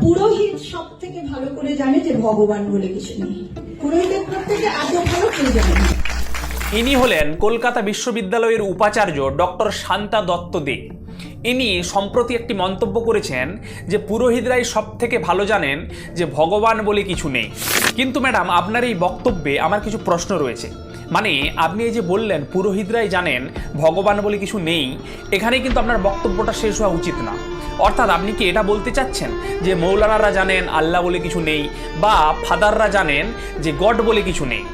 পুরোহিত সব থেকে ভালো করে জানে যে ভগবান বলে কিছু নেই। পুরোহিতের থেকে এত ভালো করে জানে ইনি হলেন কলকাতা বিশ্ববিদ্যালয়ের উপাচার্য ডক্টর শান্তা দত্ত দে। ইনি সম্প্রতি একটি মন্তব্য করেছেন যে পুরোহিতরাই সব থেকে ভালো জানেন যে ভগবান বলে কিছু নেই। কিন্তু ম্যাডাম, আপনার এই বক্তব্যে আমার কিছু প্রশ্ন রয়েছে। মানে আপনি এই যে বললেন পুরোহিতরাই জানেন ভগবান বলে কিছু নেই এখানে কিন্তু আপনার বক্তব্যটা শেষ হওয়া উচিত না। অর্থাৎ আপনি কি এটা বলতে চাচ্ছেন যে মৌলানারা জানেন আল্লাহ বলে কিছু নেই বা ফাদাররা জানেন যে গড বলে কিছু নেই?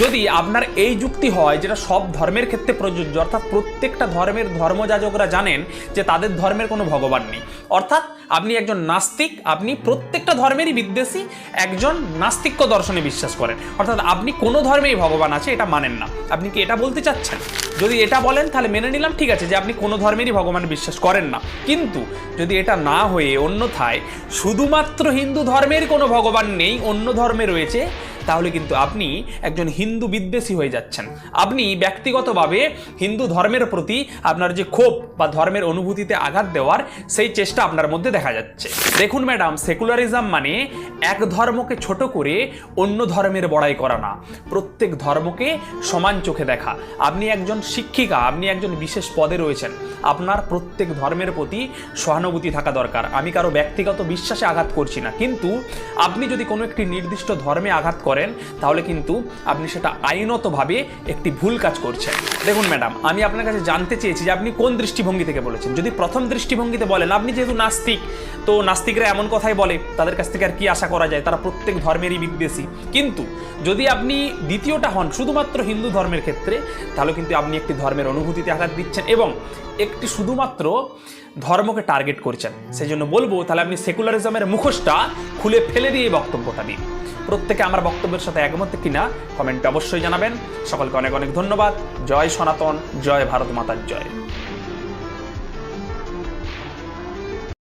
যদি আপনার এই যুক্তি হয় যেটা সব ধর্মের ক্ষেত্রে প্রযোজ্য, অর্থাৎ প্রত্যেকটা ধর্মের ধর্মযাজকরা জানেন যে তাদের ধর্মের কোনো ভগবান নেই। অর্থাৎ আপনি একজন নাস্তিক, আপনি প্রত্যেকটা ধর্মেরই বিদ্বেষী, একজন নাস্তিক্য দর্শনে বিশ্বাস করেন। অর্থাৎ আপনি কোনো ধর্মেই ভগবান আছে, এটা মানেন না। আপনি কি এটা বলতে চাচ্ছেন? যদি এটা বলেন, তাহলে মেনে নিলাম, ঠিক আছে, যে আপনি কোনো ধর্মেরই ভগবান বিশ্বাস করেন না। কিন্তু যদি এটা না হয়ে অন্যথায়, শুধুমাত্র হিন্দু ধর্মের কোনো ভগবান নেই, অন্য ধর্মে রয়েছে তাহলে কিন্তু আপনি একজন হিন্দু বিদ্বেষী হয়ে যাচ্ছেন। আপনি ব্যক্তিগতভাবে হিন্দু ধর্মের প্রতি আপনার যে ক্ষোভ বা ধর্মের অনুভূতিতে আঘাত দেওয়ার সেই চেষ্টা আপনার মধ্যে দেখা যাচ্ছে। দেখুন ম্যাডাম, সেকুলারিজম মানে এক ধর্মকে ছোট করে অন্য ধর্মের বড়াই করা না। প্রত্যেক ধর্মকে সমান চোখে দেখা। আপনি একজন শিক্ষিকা, আপনি একজন বিশেষ পদে রয়েছেন। আপনার প্রত্যেক ধর্মের প্রতি সহানুভূতি থাকা দরকার। আমি কারও ব্যক্তিগত বিশ্বাসে আঘাত করছি না। কিন্তু আপনি যদি কোনো একটি নির্দিষ্ট ধর্মে আঘাত করেন, তাহলে কিন্তু আপনি সেটা আইনতভাবে একটি ভুল কাজ করছেন। দেখুন ম্যাডাম, আমি আপনার কাছে জানতে চেয়েছি যে আপনি কোন দৃষ্টিভঙ্গি থেকে বলেছেন। যদি প্রথম দৃষ্টিভঙ্গিতে বলেন, আপনি যেহেতু নাস্তিক, তো নাস্তিকরা এমন কথাই বলে, তাদের কাছ থেকে আর কি আশা করা যায়? তারা প্রত্যেক ধর্মেরই বিদ্বেষী। কিন্তু যদি আপনি দ্বিতীয়টা হন, শুধুমাত্র হিন্দু ধর্মের ক্ষেত্রে, তাহলে কিন্তু আপনি একটি ধর্মের অনুভূতিতে আঘাত দিচ্ছেন এবং একটি শুধুমাত্র ধর্মকে টার্গেট করছেন। সেই জন্য বলব, তাহলে আপনি সেকুলারিজমের মুখোশটা খুলে ফেলে দিয়ে এই বক্তব্যটা দিন প্রত্যেকে আমার বক্তব্যের সাথে একমত কিনা কমেন্টে অবশ্যই জানাবেন। সকলকে অনেক অনেক ধন্যবাদ। জয় সনাতন, জয় ভারত মাতার জয়।